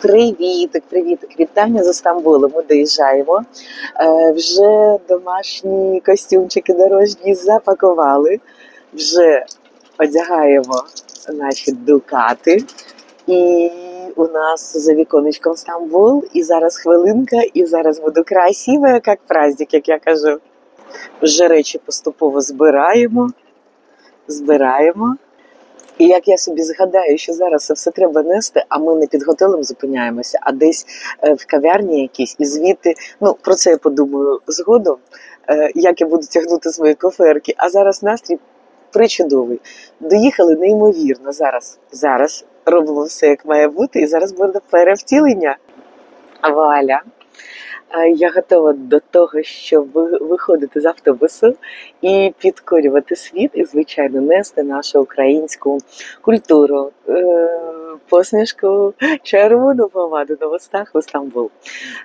Привітик, привітик, вітання з Стамбулу. Ми доїжджаємо. Е, вже домашні костюмчики дорожні запакували, вже одягаємо наші дукати. І у нас за віконечком Стамбул. І зараз хвилинка, і зараз буду красива, як праздник, як я кажу. Вже речі поступово збираємо, збираємо. І як я собі згадаю, що зараз це все треба нести, а ми не під готелем зупиняємося, а десь е, в кав'ярні якійсь, і звідти, ну про це я подумаю згодом, е, як я буду тягнути свої коферки. А зараз настрій причудовий. Доїхали неймовірно. Зараз, зараз робимо все як має бути, і зараз буде перевтілення. Валя. Я готова до того, щоб виходити з автобусу і підкорювати світ, і звичайно нести нашу українську культуру, е, посмішку, червону помаду на вустах в Стамбул.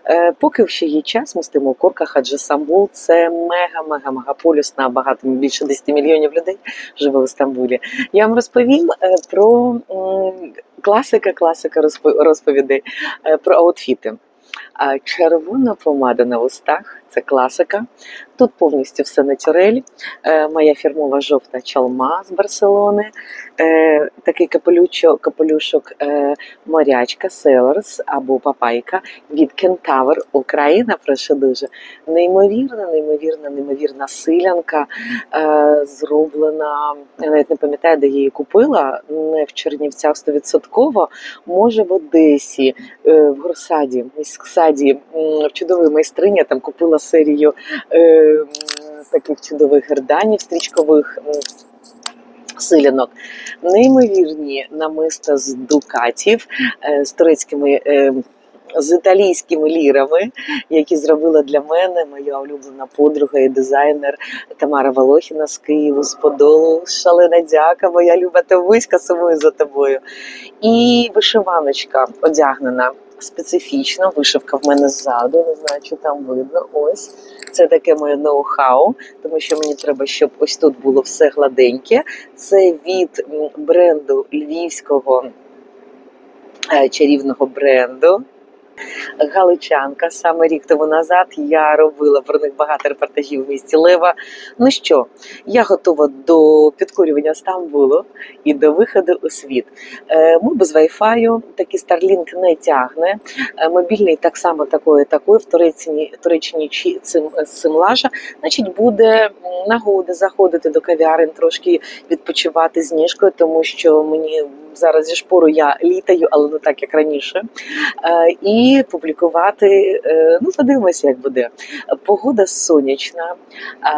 Е, Поки ще є час, ми стоїмо в корках, адже Стамбул це мега-мега-мегаполіс на багато більше 10 мільйонів людей живе у Стамбулі. Я вам розповім е, про класика, класика розпо- розповідей про аутфіти. А Червона помада на устах це класика. Тут повністю все натюрель. Е, Моя фірмова жовта чалма з Барселони. Е, Такий капелючок, капелюшок е, морячка, селерс або папайка від Кентавр, Україна. Прошу дуже. Неймовірна, неймовірна, неймовірна силянка. Зроблена. Я навіть не пам'ятаю, де я її купила. Не в Чернівцях 100%, може в Одесі, в Горсаді, міськсаді, м, в чудовій майстрині. Там купила серію е, таких чудових герданів стрічкових. Силянок, неймовірні намиста з дукатів, е, з турецькими, е, з італійськими лірами, які зробила для мене моя улюблена подруга і дизайнер Тамара Волохіна з Києву, з Подолу. Шалена дяка, моя люба Тависька, сумую за тобою. І вишиваночка одягнена специфічно. Вишивка в мене ззаду, не знаю, чи там видно. Ось це таке моє ноу-хау, тому що мені треба, щоб ось тут було все гладеньке. Це від бренду львівського е, чарівного бренду. Галичанка саме рік тому назад я робила про них багато репортажів в місті Лева. Ну що, я готова до підкорювання Стамбулу і до виходу у світ. Е, Ми без Wi-Fi, такий Starlink не тягне. Е, Мобільний так само такої, такої в Туреччині, Туреччині чи цим цимлажа. Значить, буде нагода заходити до кав'ярень, трошки відпочивати з ніжкою, тому що мені зараз зі шпору я літаю, але не так як раніше. Е, І публікувати. е, Ну, подивимося, як буде. Погода сонячна.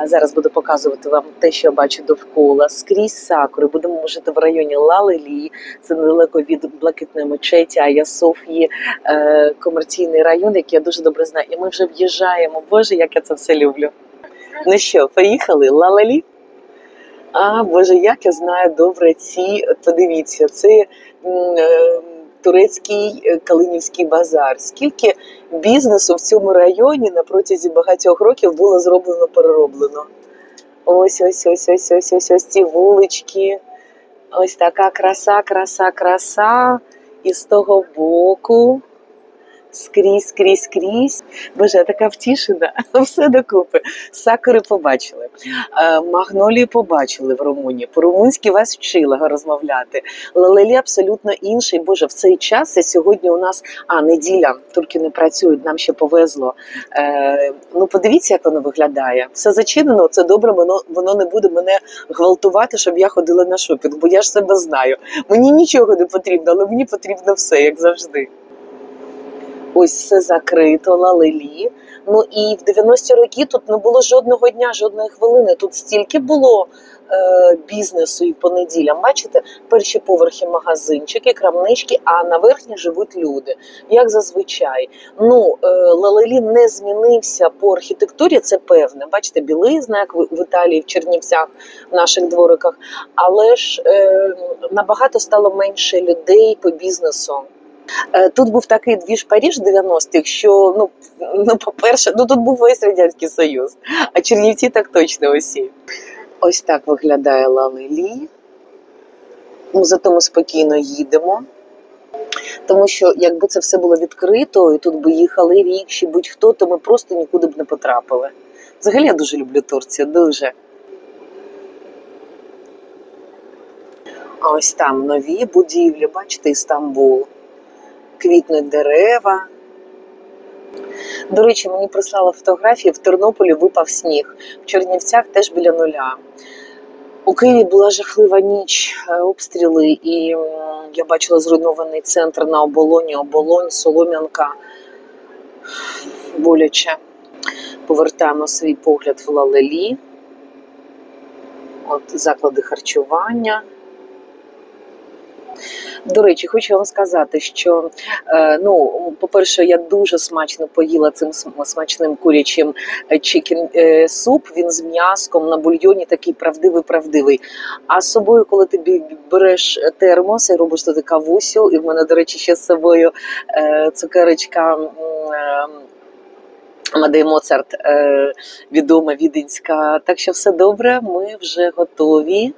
Зараз буду показувати вам те, що я бачу довкола. Скрізь сакури. Будемо жити в районі Лалелі. Це недалеко від блакитної мечеті, Ая Софії, е, комерційний район, який я дуже добре знаю. І ми вже в'їжджаємо. Боже, як я це все люблю. Ну що, поїхали? Лалелі? А, Боже, як я знаю добре ці. Подивіться, це е, турецький е, Калинівський базар. Скільки бізнесу в цьому районі на протязі багатьох років було зроблено перероблено. Ось, ось, ось, ось, ось, ось, ось ці вулички. Ось така краса, краса, краса. І з того боку. Скрізь, скрізь, скрізь. Боже, така втішена. Все докупи. Сакури побачили. Е, Магнолії побачили в Румунії. По-румунськи вас вчила розмовляти. Лалелі абсолютно інший. Боже, в цей час це сьогодні у нас а неділя. Турки не працюють, нам ще повезло. Е, ну подивіться, як воно виглядає. Все зачинено. Це добре. Воно воно не буде мене гвалтувати, щоб я ходила на шопінг, бо я ж себе знаю. Мені нічого не потрібно, але мені потрібно все, як завжди. Ось все закрито, лалелі. Ну і в 90-ті роки тут не було жодного дня, жодної хвилини. Тут стільки було е, бізнесу і по неділям. Бачите, перші поверхи магазинчики, крамнички, а на верхні живуть люди. Як зазвичай. Ну, е, Лалелі не змінився по архітектурі, це певне. Бачите, білизна, як в, в Італії, в Чернівцях, в наших двориках. Але ж е, набагато стало менше людей по бізнесу. Е, Тут був такий двіж Паріж 90-х, що ну, ну по-перше, ну тут був весь радянський союз, а Чернівці так точно усі. Ось так виглядає Лалелі. Ну, зато ми спокійно їдемо. Тому що якби це все було відкрито, і тут би їхали рікші, будь-хто, то ми просто нікуди б не потрапили. Взагалі я дуже люблю Турцію, дуже. А ось там нові будівлі, бачите, Істамбул. Квітнуть дерева. До речі, мені прислали фотографії, в Тернополі випав сніг, в Чернівцях теж біля нуля. У Києві була жахлива ніч, е, обстріли, і я бачила зруйнований центр на оболоні, оболонь, Солом'янка. Боляче. Повертаємо свій погляд в Лалелі. От заклади харчування. До речі, хочу вам сказати, що е, ну, по-перше, я дуже смачно поїла цим смачним курячим чикен суп. Він з м'яском на бульйоні такий правдивий, правдивий. А з собою, коли ти береш термос і робиш туди кавусю, і в мене, до речі, ще з собою е, цукерочка. м, е, Амадей Моцарт, е, відома віденська. Так що все добре, ми вже готові.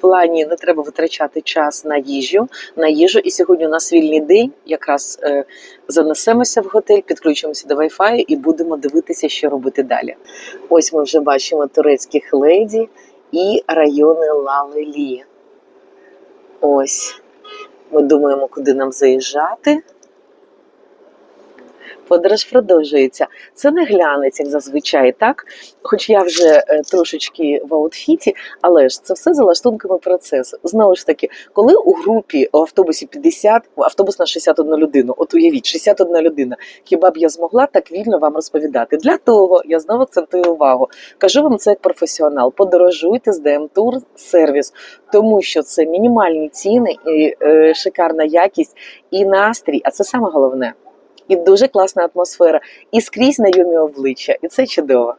Плані не треба витрачати час на їжу, на їжу. І сьогодні у нас вільний день. Якраз е, занесемося в готель, підключимося до Wi-Fi і будемо дивитися, що робити далі. Ось ми вже бачимо турецьких леді і райони Лалелі. Ось ми думаємо, куди нам заїжджати. Подорож продовжується. Це не глянець, як зазвичай, так? Хоч я вже е, трошечки в аутфіті, але ж це все за лаштунками процесу. Знову ж таки, коли у групі у автобусі 50, автобус на 61 людину, от уявіть, 61 людина, хіба б я змогла так вільно вам розповідати? Для того я знову акцентую увагу. Кажу вам це як професіонал. Подорожуйте з DM Tour сервіс, тому що це мінімальні ціни, і е, шикарна якість і настрій. А це саме головне. І дуже класна атмосфера, і скрізь знайомі обличчя, і це чудово.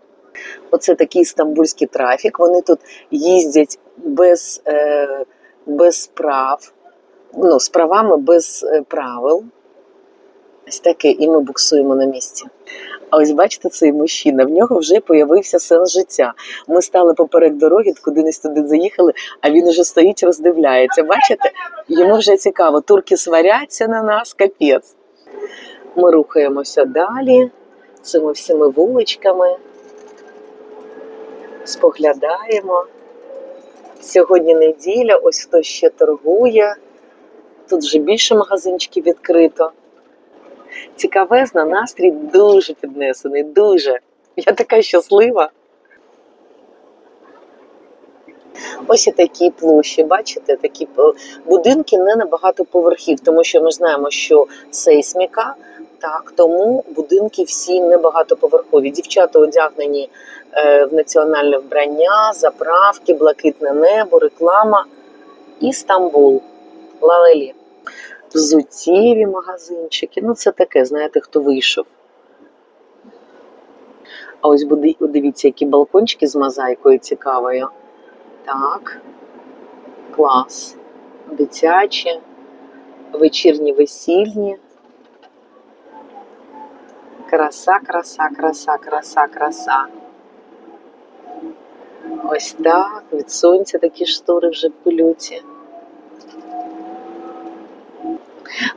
Оце такий стамбульський трафік. Вони тут їздять без, е, без прав, ну, з правами без е, правил. Ось таке, і ми буксуємо на місці. А ось бачите, цей мужчина, в нього вже появився сенс життя. Ми стали поперек дороги, кудись туди заїхали, а він уже стоїть, роздивляється. Бачите, йому вже цікаво. Турки сваряться на нас, капець. Ми рухаємося далі цими всіми вуличками, споглядаємо. Сьогодні неділя, ось хтось ще торгує. Тут вже більше магазинчиків відкрито. Цікавезна, настрій дуже піднесений, дуже. Я така щаслива. Ось і такі площі, бачите, такі е, будинки не на багато поверхів, тому що ми знаємо, що сейсміка, так, тому будинки всі не багатоповерхові. Дівчата одягнені е, в національне вбрання, заправки, блакитне небо, реклама і Стамбул, Лалелі. Взуттєві магазинчики. Ну, це таке, знаєте, хто вийшов. А ось дивіться, які балкончики з мозаїкою цікавою. Так, клас. Дитячі, вечірні весільні. Краса, краса, краса, краса, краса. Ось так, від сонця такі штори вже в пилюці.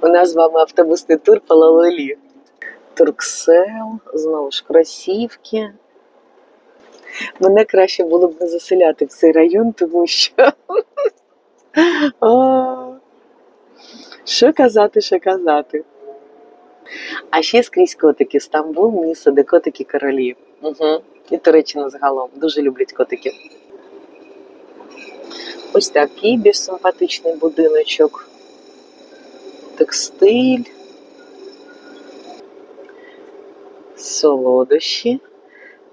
У нас з вами автобусний тур по Лалелі. Турксел, знову ж кросівки. Мене краще було б не заселяти в цей район, тому що. Що казати, що казати. А ще скрізь котики. Стамбул, місце, де котики королі. Угу. І Туреччина загалом. Дуже люблять котиків. Ось такий більш симпатичний будиночок. Текстиль. Солодощі.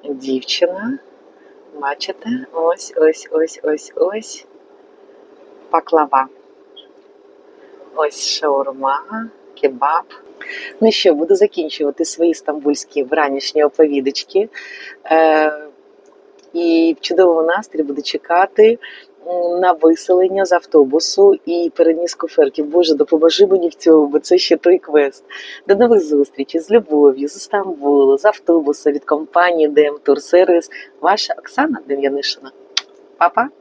Дівчина. Бачите? Ось, ось, ось, ось, ось. Паклава. Ось шаурма, кебаб. Ну що, буду закінчувати свої стамбульські вранішні оповідочки. Е, і в чудовому настрій буду чекати на виселення з автобусу і переніс коферків. Боже, допоможи мені в цьому, бо це ще той квест. До нових зустрічей з любов'ю, з Стамбулу, з автобуса від компанії Tour Service. Ваша Оксана Дем'янишина. Па-па!